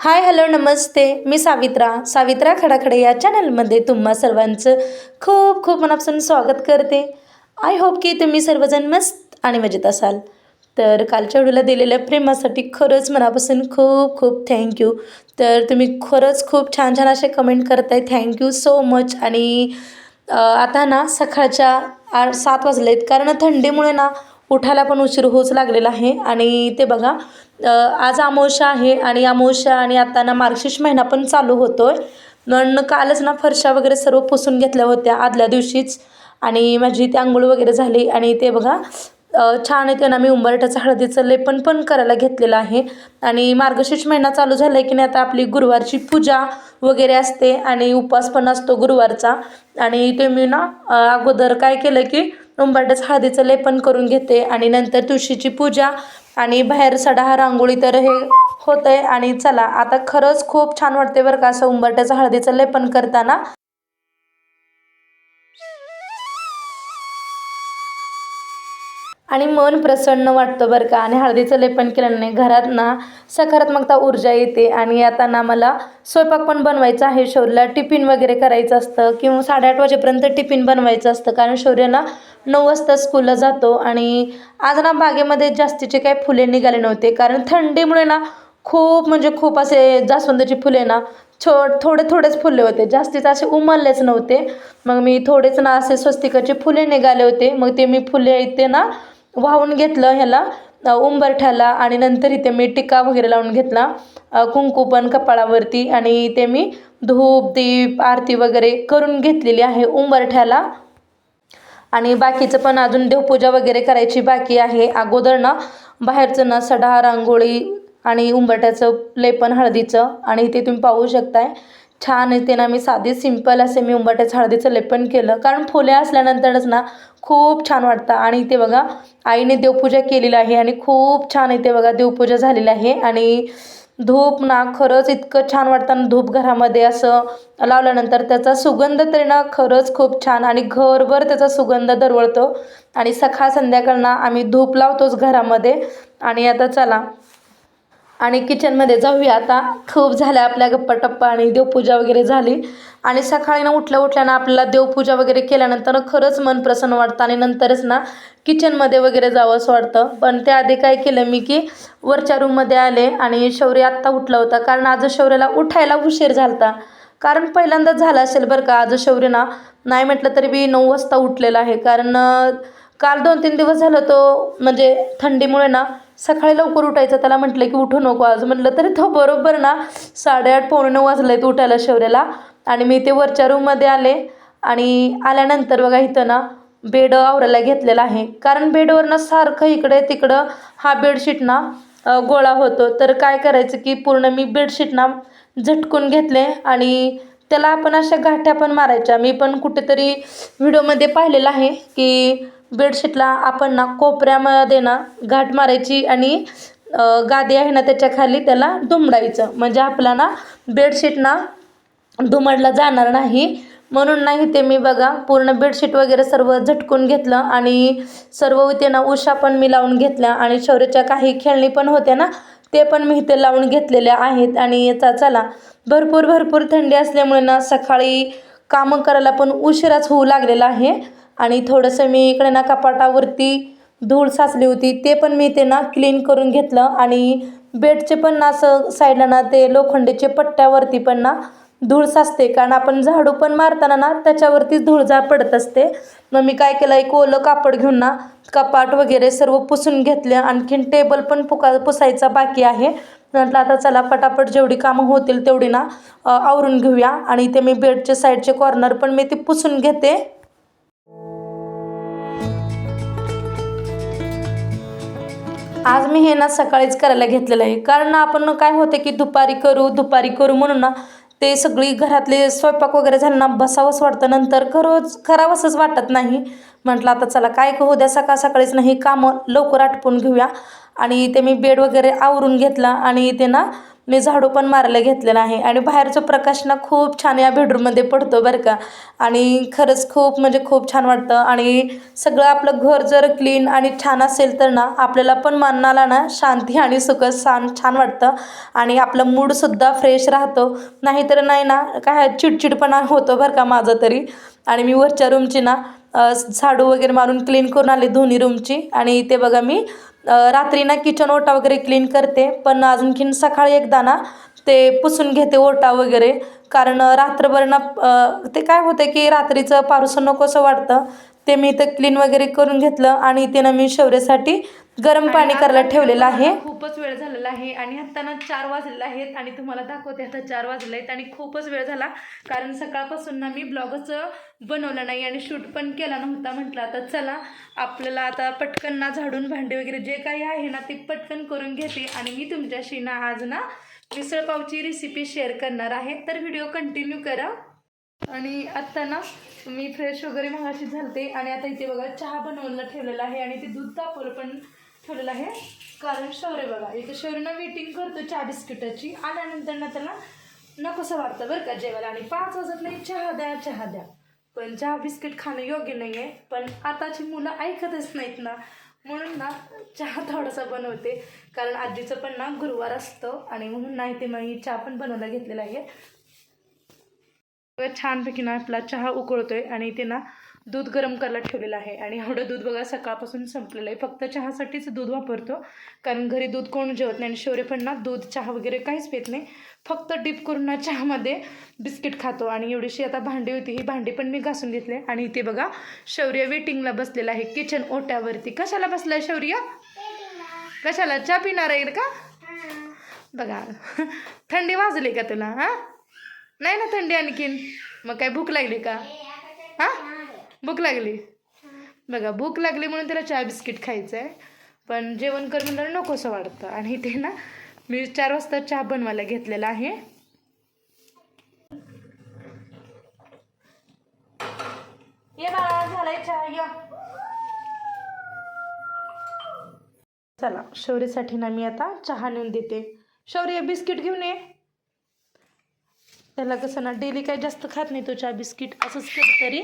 Hi hello नमस्ते. मी सावित्रा. सावित्रा खडाखडे या चॅनलमध्ये तुम्हा सर्वांचं खूप खूप मनापासून स्वागत करते. आय होप की तुम्ही सर्वजण मस्त आणि मजेत असाल. तर कालच्या व्हिडिओला दिलेल्या प्रेमासाठी खरंच मनापासून खूप खूप थँक्यू तर तुम्ही खरंच खूप छान छान असे कमेंट करताय. थँक्यू सो मच आणि आता ना सकाळच्या आठ सात वाजले आहेत कारण थंडीमुळे ना उठायला पण उशीर होच लागलेला आहे. आणि ते बघा आज अमावस्या आहे आणि अमावस्या आणि आता ना मार्गशीर्ष महिना पण चालू होतो आहे कालच ना फरशा वगैरे सर्व पुसून घेतल्या होत्या आदल्या दिवशीच. आणि माझी ती आंघोळ वगैरे झाली आणि ते बघा छान आहे ना मी उंबरट्याचं हळदीचं लेपन पण करायला घेतलेलं आहे. आणि मार्गशीर्ष महिना चालू झाला आहे की नाही आता आपली गुरुवारची पूजा वगैरे असते आणि उपवास पण असतो गुरुवारचा. आणि ते मी ना अगोदर काय केलं की उंबरठ्याचं हळदीचं लेपन करून घेते आणि नंतर तुळशीची पूजा आणि बाहेर सडा रांगोळी तर हे होतं आहे आणि चला आता खरंच खूप छान वाटते बरं का असं उंबरट्याचं हळदीचं लेपन करताना. आणि मन प्रसन्न वाटतं बरं का. आणि हळदीचं लेपन केल्याने घरात ना सकारात्मकता ऊर्जा येते. आणि आता ना मला स्वयंपाक पण बनवायचा आहे. शौर्यला टिफिन वगैरे करायचं असतं किंवा साडेआठ वाजेपर्यंत टिफिन बनवायचं असतं. कारण शौर्य ना नऊ वाजता स्कूलला जातो. आणि आज ना बागेमध्ये जास्तीचे काही फुले निघाले नव्हते. कारण थंडीमुळे ना खूप म्हणजे खूप असे जास्वंदाची फुले ना छो थोडे थोडेच फुले होते. जास्तीत असे उमललेच नव्हते. मग मी थोडेच ना असे स्वस्तिकाचे फुले निघाले होते. मग ते मी फुले इथे ना वाहून घेतलं ह्याला. उंबरठ्याला आणि नंतर इथे मी टिका वगैरे लावून घेतला. कुंकू पण कपाळावरती आणि ते मी धूप दीप आरती वगैरे करून घेतलेली आहे उंबरठ्याला. आणि बाकीचं पण अजून देवपूजा वगैरे करायची बाकी आहे. अगोदर ना बाहेरचं ना सडा रांगोळी आणि उंबरठ्याचं लेपन हळदीचं आणि ते तुम्ही पाहू शकताय. छान येते ना. मी साधी सिंपल असे मी उंबाट्याचं हळदीचं लेपन केलं. कारण फुले असल्यानंतरच ना खूप छान वाटतं. आणि ते बघा आईने देवपूजा केलेली आहे आणि खूप छान येते बघा. देवपूजा झालेली आहे आणि धूप ना खरंच इतकं छान वाटतं. धूप घरामध्ये असं लावल्यानंतर त्याचा सुगंध तरी ना खरंच खूप छान आणि घरभर त्याचा सुगंध दरवळतो. आणि सकाळ संध्याकाळ ना आम्ही धूप लावतोच घरामध्ये. आणि आता चला आणि किचनमध्ये जाऊया. आता खूप झाल्या आपल्या गप्पा टप्पा आणि देवपूजा वगैरे झाली. आणि सकाळी ना उठल्या उठल्यानं आपल्याला देवपूजा वगैरे केल्यानंतर खरंच मन प्रसन्न वाटतं आणि नंतरच ना किचनमध्ये वगैरे जावं असं वाटतं. पण त्याआधी काय केलं मी की वरच्या रूममध्ये आले आणि शौर्य आत्ता उठला होता. कारण आज शौर्याला उठायला उशीर झालता. कारण पहिल्यांदाच झालं असेल बरं का आज शौर्य ना नाही म्हटलं तरी मी नऊ वाजता उठलेला आहे. कारण काल दोन तीन दिवस झालं तो म्हणजे थंडीमुळे ना सकाळी लवकर उठायचं त्याला म्हटलं की उठू नको आज. म्हटलं तरी तो बरोबर ना साडेआठ पावणे नऊ वाजले तो उठायला शौर्याला. आणि मी ते वरच्या रूममध्ये आले आणि आल्यानंतर बघा इथं ना बेड आवरायला घेतलेला आहे. कारण बेडवर ना सारखं इकडे तिकडं हा बेडशीट ना गोळा होतो. तर काय करायचं की पूर्ण मी बेडशीट ना झटकून घेतले आणि त्याला आपण अशा गाठ्या पण मारायच्या. मी पण कुठेतरी व्हिडिओमध्ये पाहिलेलं आहे की बेडशीटला आपण ना कोपऱ्यामध्ये ना घाट मारायची आणि गादी आहे ना त्याच्याखाली त्याला दुमडायचं. म्हणजे आपला ना बेडशीट ना दुमडला जाणार नाही. म्हणून नाही ते मी बघा पूर्ण बेडशीट वगैरे सर्व झटकून घेतलं आणि सर्व इथे ना उषा पण मी लावून घेतल्या आणि शौर्याच्या काही खेळणी पण होत्या ना ते पण मी इथे लावून घेतलेल्या आहेत आणि याचा चला भरपूर भरपूर थंडी असल्यामुळे ना सकाळी कामं करायला पण उशिराच होऊ लागलेला आहे. आणि थोडंसं मी इकडे ना कपाटावरती धूळ साचली होती ते पण मी ते ना क्लीन करून घेतलं. आणि बेडचे पण ना असं साईडला ना ते लोखंडीचे पट्ट्यावरती पण ना धूळ साचते. कारण आपण झाडू पण मारताना ना त्याच्यावरतीच धूळ जा पडत असते. मग मी काय केलं एक ओलं कापड घेऊन ना कपाट वगैरे सर्व पुसून घेतलं. आणखीन टेबल पण पुका पुसायचा बाकी आहे. म्हटलं आता चला पटापट जेवढी कामं होतील तेवढी ना आवरून घेऊया. आणि ते मी बेडचे साईडचे कॉर्नर पण मी ते पुसून घेते. आज मी हे ना सकाळीच करायला घेतलेलं आहे. कारण आपण काय होते की दुपारी करू दुपारी करू म्हणून ना ते सगळी घरातले स्वयंपाक वगैरे झालं ना बसावंच वाटतं. नंतर खरोच करावंसंच वाटत नाही. म्हटलं आता चला काय करू द्या सकाळ सकाळीच नाही कामं लवकर आटपून घेऊया. आणि ते मी बेड वगैरे आवरून घेतला आणि ते ना मी झाडू पण मारलं घेतलेलं आहे आणि बाहेरचा प्रकाश ना खूप छान या बेडरूममध्ये पडतो बरं का. आणि खरंच खूप म्हणजे खूप छान वाटतं. आणि सगळं आपलं घर जर क्लीन आणि छान असेल तर ना आपल्याला पण मनाला ना शांती आणि सुख छान छान वाटतं. आणि आपलं मूडसुद्धा फ्रेश राहतो. नाहीतर नाही ना काय चिडचिडपणा होतो बरं का माझं तरी. आणि मी वरच्या रूमची ना झाडू वगैरे मारून क्लीन करून आले दोन्ही रूमची आणि ते बघा मी रात्री ना किचन ओटा वगैरे क्लीन करते पण अजूनखीन सकाळी एकदा ना ते पुसून घेते ओटा वगैरे. कारण रात्रभर ना ते काय होतं की रात्रीचं पारुसं नकोसं वाटतं. ते मी इथं क्लीन वगैरे करून घेतलं आणि ते ना मी शौर्यासाठी गरम पाणी करायला ठेवलेलं आहे. खूपच वेळ झालेला आहे आणि आता ना चार वाजलेले आहेत आणि तुम्हाला दाखवते आता चार वाजले आहेत आणि खूपच वेळ झाला. कारण सकाळपासून ना मी ब्लॉगच बनवला नाही आणि शूट पण केला नव्हता म्हटलं आता चला आपल्याला आता पटकन ना झाडून भांडे वगैरे जे काही आहे ना ते पटकन करून घेते आणि मी तुमच्याशी ना आज ना मिसळपावची रेसिपी शेअर करणार आहे. तर व्हिडिओ कंटिन्यू करा. आणि आत्ता ना मी फ्रेश वगैरे मगाशी झालते आणि आता इथे बघा चहा बनवायला ठेवलेला आहे आणि ते दूध तापवलं पण ठेवलेलं आहे. कारण शौर्य बघा इथे शौर्यनं वेटिंग करतो चहा बिस्किटाची. आल्यानंतर ना त्याला नकोसं वाटतं बरं का जेवायला. आणि पाच वाजत नाही चहा द्या चहा द्या. पण चहा बिस्किट खाणं योग्य नाही आहे पण आताची मुलं ऐकतच नाहीत ना. म्हणून ना चहा थोडासा बनवते. कारण आजीचं पण ना गुरुवार असतं आणि म्हणून नाही ते मग मी चहा पण बनवायला घेतलेला आहे. छानपैकी ना आपला चहा उकळतोय आणि ते ना दूध गरम करायला ठेवलेलं आहे. आणि एवढं दूध बघा सकाळपासून संपलेलं आहे. फक्त चहासाठीच दूध वापरतो. कारण घरी दूध कोण जेवत नाही आणि शौर्य पण ना दूध चहा वगैरे काहीच पित नाही. फक्त डीप करून ना चहामध्ये बिस्किट खातो. आणि एवढीशी आता भांडी होती ही भांडी पण मी घासून घेतले आणि इथे बघा शौर्य वेटिंगला बसलेला आहे. किचन ओट्यावरती. कशाला बसलाय शौर्य? कशाला? चहा पिणार आहे का? बघा. थंडी वाजली का तुला हां? नाही ना थंडी आणखीन? मग काय भूक लागली का? हां? भूक लागली? बघा भूक लागली म्हणून त्याला चहा बिस्किट खायचं आहे पण जेवण कर म्हणलं नकोसं वाटतं. आणि ते ना मी चार वाजता चहा बनवायला घेतलेला आहे. ये बाळा झालाय चहा या. चला शौर्यसाठी ना मी आता चहा नेऊन देते. शौर्य बिस्किट घेऊन ये. त्याला कसं ना डेली काही जास्त खात नाही तो चहा बिस्किट असंच तरी.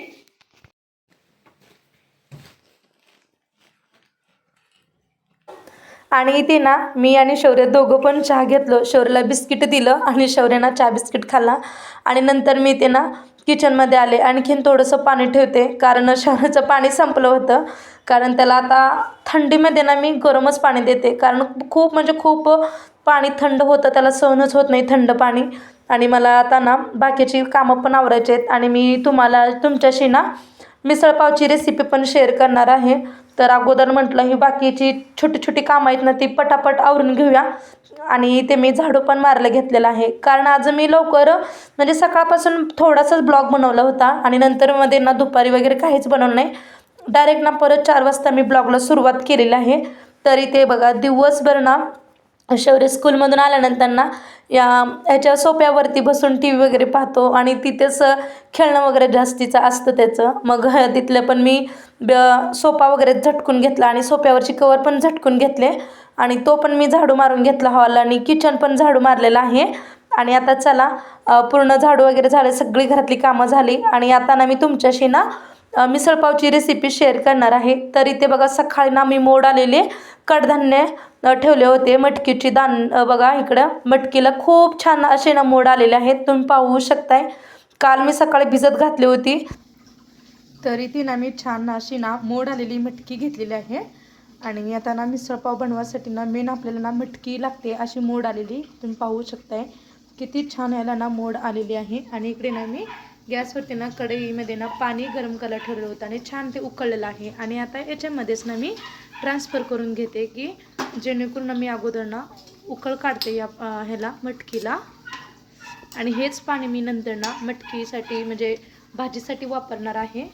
आणि इथे ना मी आणि शौर्य दोघं पण चहा घेतलो. शौर्यला बिस्किट दिलं आणि शौर्यानं चहा बिस्किट खाल्ला. आणि नंतर मी ते ना किचनमध्ये आले. आणखीन थोडंसं पाणी ठेवते. कारण शहराचं पाणी संपलं होतं. कारण त्याला आता थंडीमध्ये ना मी गरमच पाणी देते. कारण खूप म्हणजे खूप पाणी थंड होतं. त्याला सहनच होत नाही थंड पाणी. आणि मला आता ना बाकीची कामं पण आवरायची आहेत. आणि मी तुम्हाला तुमच्याशी ना मिसळपावची रेसिपी पण शेअर करणार आहे. तर अगोदर म्हटलं ही बाकीची छोटी छोटी कामं आहेत ना ती पटापट आवरून घेऊया. आणि ते मी झाडू पण मारायला घेतलेलं आहे. कारण आज मी लवकर म्हणजे सकाळपासून थोडासाच ब्लॉग बनवला होता आणि नंतर मध्ये ना दुपारी वगैरे काहीच बनवलं नाही. डायरेक्ट ना परत चार वाजता मी ब्लॉगला सुरुवात केलेली आहे. तरी ते बघा दिवसभर ना शौर्य स्कूलमधून आल्यानंतर ना या ह्याच्या सोप्यावरती बसून टी व्ही वगैरे पाहतो आणि तिथेच खेळणं वगैरे जास्तीचं असतं त्याचं. मग तिथलं पण मी ब सोफा वगैरे झटकून घेतला आणि सोप्यावरची कवर पण झटकून घेतले. आणि तो पण मी झाडू मारून घेतला हॉल आणि किचन पण झाडू मारलेला आहे. आणि आता चला पूर्ण झाडू वगैरे झाले सगळी घरातली कामं झाली. आणि आता ना मी तुमच्याशी ना मिसळपावची रेसिपी शेअर करणार आहे. तर इथे बघा सकाळी ना मी मोड आलेले कडधान्य ठेवले होते. मटकीची दान बघा इकडं. मटकीला खूप छान असे ना मोड आलेले आहेत. तुम्ही पाहू शकताय. काल मी सकाळी भिजत घातली होती. तरी तिनं ना मी छान अशी ना मोड आलेली मटकी घेतलेली आहे. आणि आता ना मिसळपाव बनवासाठी ना मेन आपल्याला ना मटकी लागते अशी मोड आलेली. तुम्ही पाहू शकताय. किती छान याला ना मोड आलेली आहे. आणि इकडे ना मी गॅसवरती ना कढईमध्ये ना पाणी गरम करायला ठेवलं होतं आणि छान ते उकळलेलं आहे. आणि आता याच्यामध्येच ना मी ट्रान्सफर करून घेते की जेणेकरून मी अगोदर ना उकळ काढते या ह्याला मटकीला. आणि हेच पाणी मी नंतर ना मटकीसाठी म्हणजे भाजीसाठी वापरणार आहे.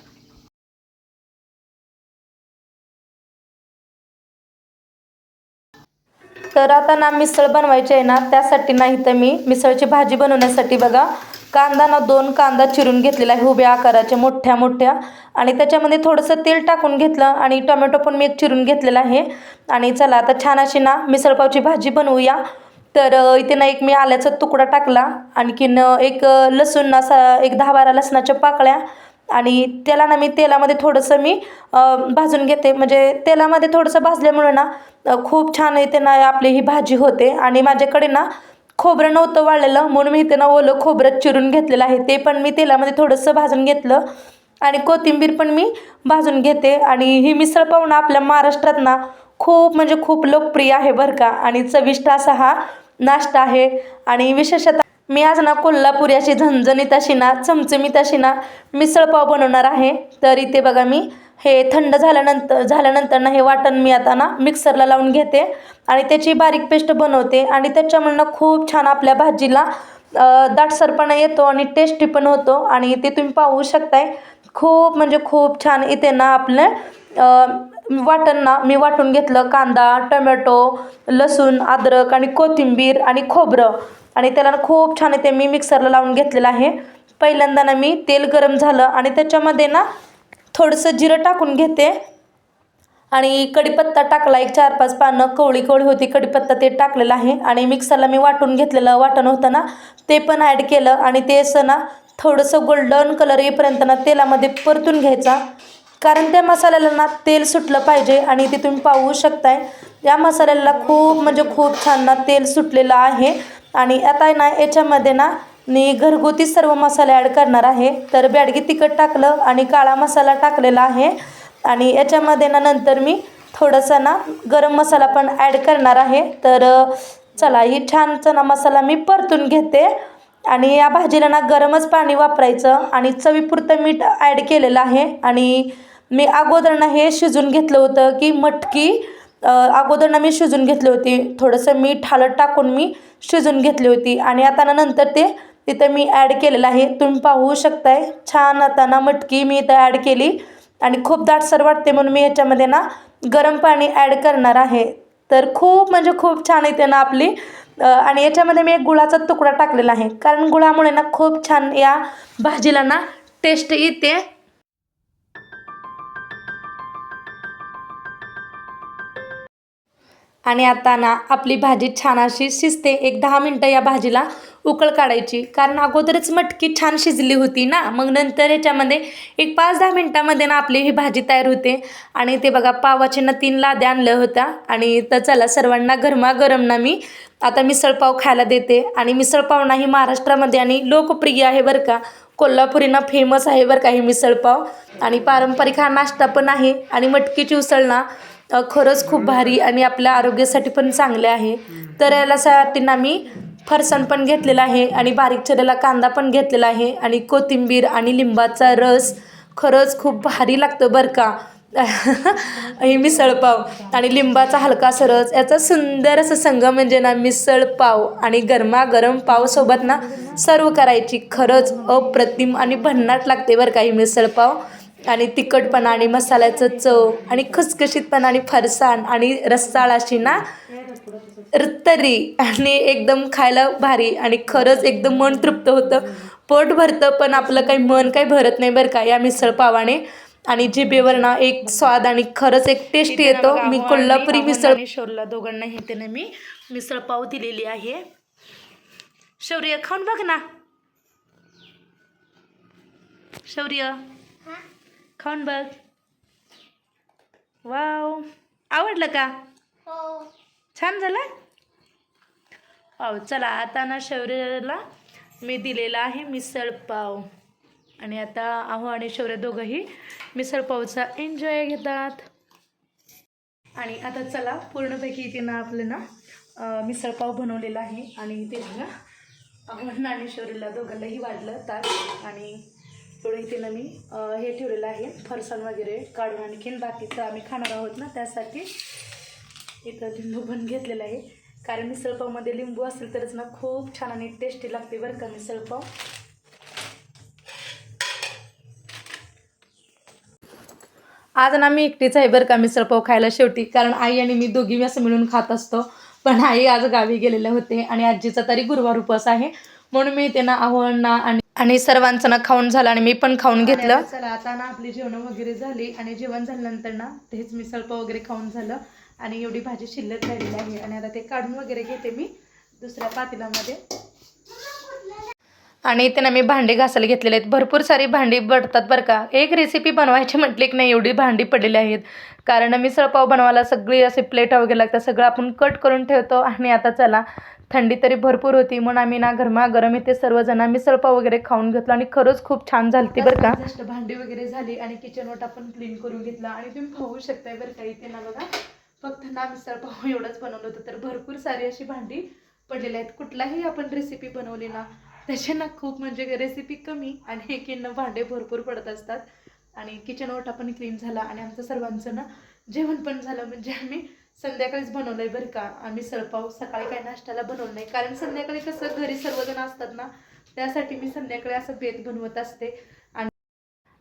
तर आता ना मिसळ बनवायची आहे ना त्यासाठी नाही तर मी मिसळची भाजी बनवण्यासाठी बघा कांदा ना दोन कांदा चिरून घेतलेला आहे उभ्या आकाराच्या मोठ्या मोठ्या. आणि त्याच्यामध्ये थोडंसं तेल टाकून घेतलं आणि टोमॅटो पण मी एक चिरून घेतलेला आहे. आणि चला आता छान अशी ना मिसळपावची भाजी बनवूया. तर इथे ना एक मी आल्याचा तुकडा टाकला. आणखीन एक लसूण असा एक दहा बारा लसणाच्या पाकळ्या. आणि त्याला ना मी तेलामध्ये थोडंसं मी भाजून घेते. म्हणजे तेलामध्ये थोडंसं भाजल्यामुळे ना खूप छान येते ना आपली ही भाजी होते. आणि माझ्याकडे ना खोबरं नव्हतं वाळलेलं म्हणून मी इथे ना ओलं खोबरं चिरून घेतलेलं आहे. ते पण मी तेलामध्ये थोडंसं भाजून घेतलं आणि कोथिंबीर पण मी भाजून घेते. आणि ही मिसळ पाव ना आपल्या महाराष्ट्रात ना खूप म्हणजे खूप लोकप्रिय आहे बरं का. आणि चविष्ट असा हा नाश्ता आहे. आणि विशेषतः मी आज ना कोल्हापुरी अशी झणझणीत अशी ना चमचमीत अशी ना मिसळपाव बनवणार आहे. तर इथे बघा मी हे थंड झाल्यानंतर झाल्यानंतर ना हे वाटण मी आता ना मिक्सरला लावून घेते आणि त्याची बारीक पेस्ट बनवते आणि त्याच्यामुळं ना खूप छान आपल्या भाजीला दाटसरपणा येतो आणि टेस्टी पण होतो आणि ते तुम्ही पाहू शकताय. खूप म्हणजे खूप छान इथे ना आपलं वाटण ना मी वाटून घेतलं. कांदा टोमॅटो लसूण अद्रक आणि कोथिंबीर आणि खोबरं आणि त्याला खूप छान इथे मी मिक्सरला लावून घेतलेलं आहे. पहिल्यांदा ना मी तेल गरम झालं आणि त्याच्यामध्ये ना थोडंसं जिरं टाकून घेते. आणि कढीपत्ता टाकला एक चार पाच पानं कवळी कवळी होती कढीपत्ता ते टाकलेलं आहे. आणि मिक्सरला मी वाटून घेतलेलं वाटण होतं ना ते पण ॲड केलं. आणि ते असं ना थोडंसं गोल्डन कलर येईपर्यंत ना तेलामध्ये परतून घ्यायचा. कारण त्या मसाल्याला ना तेल सुटलं पाहिजे आणि ते तुम्ही पाहू शकताय. या मसाल्याला खूप म्हणजे खूप छान ना तेल सुटलेलं आहे. आणि आता आहे ना याच्यामध्ये ना मी घरगुती सर्व मसाले ॲड करणार आहे. तर बॅडगी तिखट टाकलं आणि काळा मसाला टाकलेला आहे. आणि याच्यामध्ये ना नंतर मी थोडंसं ना गरम मसाला पण ॲड करणार आहे. तर चला ही छान चना मसाला मी परतून घेते. आणि या भाजीला ना गरमच पाणी वापरायचं आणि चवीपुरतं मीठ ॲड केलेलं आहे. आणि मी अगोदर ना हे शिजून घेतलं होतं की मटकी अगोदरनं अगोदर ना मी शिजून घेतली होती. थोडंसं मीठ हळद टाकून मी शिजून घेतली होती. आणि आता ना नंतर ते तिथं मी ॲड केलेलं आहे. तुम्ही पाहू शकताय. छान आता ना मटकी मी इथं ॲड केली. आणि खूप दाटसर वाटते म्हणून मी ह्याच्यामध्ये ना गरम पाणी ॲड करणार आहे. तर खूप म्हणजे खूप छान येते ना आपली. आणि याच्यामध्ये मी एक गुळाचा तुकडा टाकलेला आहे. कारण गुळामुळे ना खूप छान या भाजीला ना टेस्ट येते. आणि आता ना आपली भाजी छान अशी शिजते. एक दहा मिनटं या भाजीला उकळ काढायची. कारण अगोदरच मटकी छान शिजली होती ना. मग नंतर ह्याच्यामध्ये एक पाच दहा मिनटामध्ये ना आपली ही भाजी तयार होते. आणि ते बघा पावाचे ना तीन लाद्या आणलं होत्या आणि तर चला सर्वांना गरमागरम ना मी आता मिसळपाव खायला देते. आणि मिसळपाव ना ही महाराष्ट्रामध्ये आणि लोकप्रिय आहे बरं का. कोल्हापुरीना फेमस आहे बरं का ही मिसळपाव. आणि पारंपरिक हा नाश्ता पण आहे. आणि मटकीची उसळ ना खरंच खूप भारी आणि आपल्या आरोग्यासाठी पण चांगले आहे. तर यासाठी ना मी फरसाण पण घेतलेला आहे आणि बारीक चिरलेला कांदा पण घेतलेला आहे आणि कोथिंबीर आणि लिंबाचा रस खरंच खूप भारी लागतं बरं का. ही मिसळपाव आणि लिंबाचा हलकासा रस याचा सुंदर असं संघ म्हणजे ना मिसळ पाव आणि गरमागरम पावसोबत ना सर्व करायची. खरंच अप्रतिम आणि भन्नाट लागते बरं का ही मिसळपाव आणि तिखटपणा आणि मसाल्याचं चव आणि खसखशीतपणा आणि फरसाण आणि रस्साळ अशी ना तरी आणि एकदम खायला भारी आणि खरंच एकदम मन तृप्त होतं. पोट भरतं पण आपलं काही मन काही भरत नाही बरं का या मिसळ पावाने. आणि जिभेवर ना एक स्वाद आणि खरंच एक टेस्ट येतो. मी कोल्हापुरी मिसळ शौर्यला दोघांना हे त्याने मी मिसळ पाव दिलेली आहे. शौर्य खाऊन बघ ना. शौर्य. खाऊन बघ. वाव. आवडलं का? छान झालं? पाव चला आता ना शौर्याला मी दिलेला आहे मिसळ पाव. आणि आता आहो आणि शौर्य दोघंही मिसळ पावचा एन्जॉय घेतात. आणि आता चला पूर्णपैकी इथे ना आपलं ना अं, मिसळ पाव बनवलेला आहे. आणि ते बघा आव्हान आणि शौर्यला दोघांनाही वाढलं ताट. आणि एवढं इथे ना मी हे ठेवलेलं आहे. फरसाण वगैरे काढून आणखीन बाकीचं आम्ही खाणार आहोत ना त्यासाठी इथं लिंबू पण घेतलेलं आहे. कारण मिसळपावमध्ये लिंबू असेल तरच ना खूप छान आणि टेस्टी लागते बरं का मिसळपाव आज ना मी एकटीच आहे बरं का मिसळपाव खायला शेवटी. कारण आई आणि मी दोघी मी असं मिळून खात असतो. पण आई आज गावी गेलेले होते आणि आजीचा तरी गुरुवार उपवास आहे. म्हणून मी ते ना आव्हांना आणि आणि सर्वांचं ना खाऊन झालं आणि मी पण खाऊन घेतलं. चला आता ना आपली जेवण वगैरे झाली आणि जेवण झाल्यानंतर ना तेच मिसळपाव वगैरे खाऊन झालं आणि एवढी भाजी शिल्लक राहिलेली आहे आणि आता ते काढून वगैरे घेते मी दुसऱ्या पातेल्यामध्ये. आणि इथे ना मी भांडी घासायला घेतलेले आहेत. भरपूर सारी भांडी पडतात बरं का. एक रेसिपी बनवायची म्हटली की नाही एवढी भांडी पडलेली आहेत. कारण मिसळपाव बनवायला सगळी असे प्लेट वगैरे लागतात सगळं आपण कट करून ठेवतो आणि आता चला थंडी तरी भरपूर होती म्हणून आम्ही ना गरमागरम इथे सर्वजण मिसळपाव वगैरे खाऊन घेतलो आणि खरंच खूप छान झालती बरं का. जस्ट भांडी वगैरे झाली आणि किचन वाट आपण क्लीन करून घेतला आणि तुम्ही पाहू शकताय बरं का इथे ना बघा फक्त ना मिसळपाव एवढंच बनवलं होतं तर भरपूर सारी अशी भांडी पडलेली आहेत. कुठलाही आपण रेसिपी बनवली ना त्याचे ना खूप म्हणजे रेसिपी कमी आणि एकीनं भांडे भरपूर पडत असतात. आणि किचन ओटा पण क्लीन झाला आणि आमचं सर्वांचं ना जेवण पण झालं. म्हणजे आम्ही संध्याकाळीच बनवलंय बरं का. आम्ही सळपाव सकाळी काही नाश्त्याला बनवलं नाही. कारण संध्याकाळी कसं घरी सर्वजण असतात ना त्यासाठी मी संध्याकाळी असं बेत बनवत असते.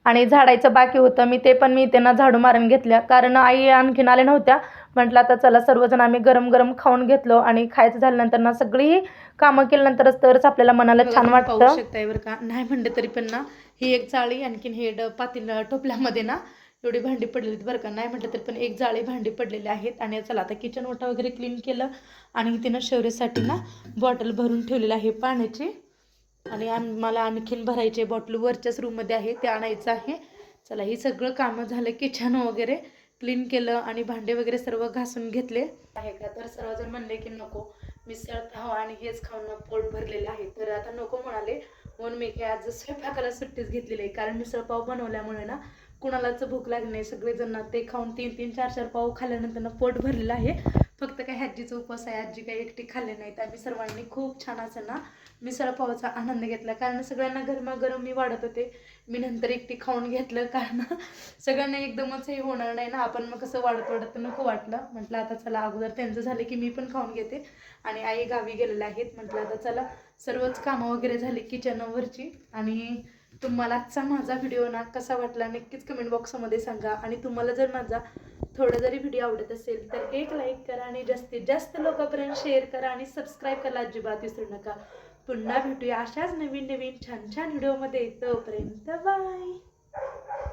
आणि झाडायचं बाकी होतं मी ते पण मी त्यांना झाडू मारून घेतल्या. कारण आई आणखीन आल्या नव्हत्या. म्हटलं आता चला सर्वजण आम्ही गरम गरम खाऊन घेतलो आणि खायचं झाल्यानंतर ना सगळी कामं केल्यानंतरच तरच आपल्याला मनाला छान वाटतं. शकताय बरं का. नाही म्हणलं तरी पण ना ही एक जाळी आणखीन हे ड पातील टोपल्यामध्ये ना एवढी भांडी पडलेली बरं का. नाही म्हटलं तरी पण एक जाळी भांडी पडलेली आहेत आणि चला आता किचन ओटा वगैरे क्लीन केलं आणि तिनं शौर्यासाठी ना बॉटल भरून ठेवलेली आहे पाण्याची. आणि आम मला आणखीन भरायचे बॉटल. वरच्याच रूममध्ये आहे ते आणायचं आहे. चला ही सगळं कामं झालं किचन वगैरे क्लीन केलं आणि भांडे वगैरे सर्व घासून घेतले. आहे का? तर सर्वजण म्हणले की नको मिसळ खावा आणि हेच खाऊन पोट भरलेलं आहे. तर आता नको म्हणाले. म्हणून मी काय आज स्वयंपाकाला सुट्टीच घेतलेली आहे. कारण मिसळपाव बनवल्यामुळे ना कुणालाच भूक लागली नाही. सगळेजण ते खाऊन तीन तीन चार चार पाव खाल्ल्यानंतर ना पोट भरलेलं आहे. फक्त काय आजीचा उपवास आहे. आजी काही एकटी खाल्ले नाहीत. आम्ही सर्वांनी खूप छान असं ना मिसळ पावचा आनंद घेतला. कारण सगळ्यांना गरमागरम मी वाढत होते. मी नंतर एकटी खाऊन घेतलं. कारण सगळ्यांना एकदमच हे होणार नाही ना. आपण मग कसं वाढत वाढत नको वाटलं. म्हटलं आता चला अगोदर त्यांचं झालं की मी पण खाऊन घेते. आणि आई गावी गेलेल्या आहेत. म्हटलं आता चला सर्वच कामं वगैरे झाली किचनवरची. आणि तुम्हाला आजचा माझा व्हिडिओ ना कसा वाटला नक्कीच कमेंट बॉक्समध्ये सांगा. आणि तुम्हाला जर माझा थोडा जरी व्हिडिओ आवडत असेल तर एक लाईक करा आणि जास्तीत जास्त लोकांपर्यंत शेअर करा आणि सबस्क्राईब करायला अजिबात विसरू नका. पुन्हा भेटूया अशाच नवीन नवीन छान छान व्हिडिओमध्ये. तोपर्यंत बाय.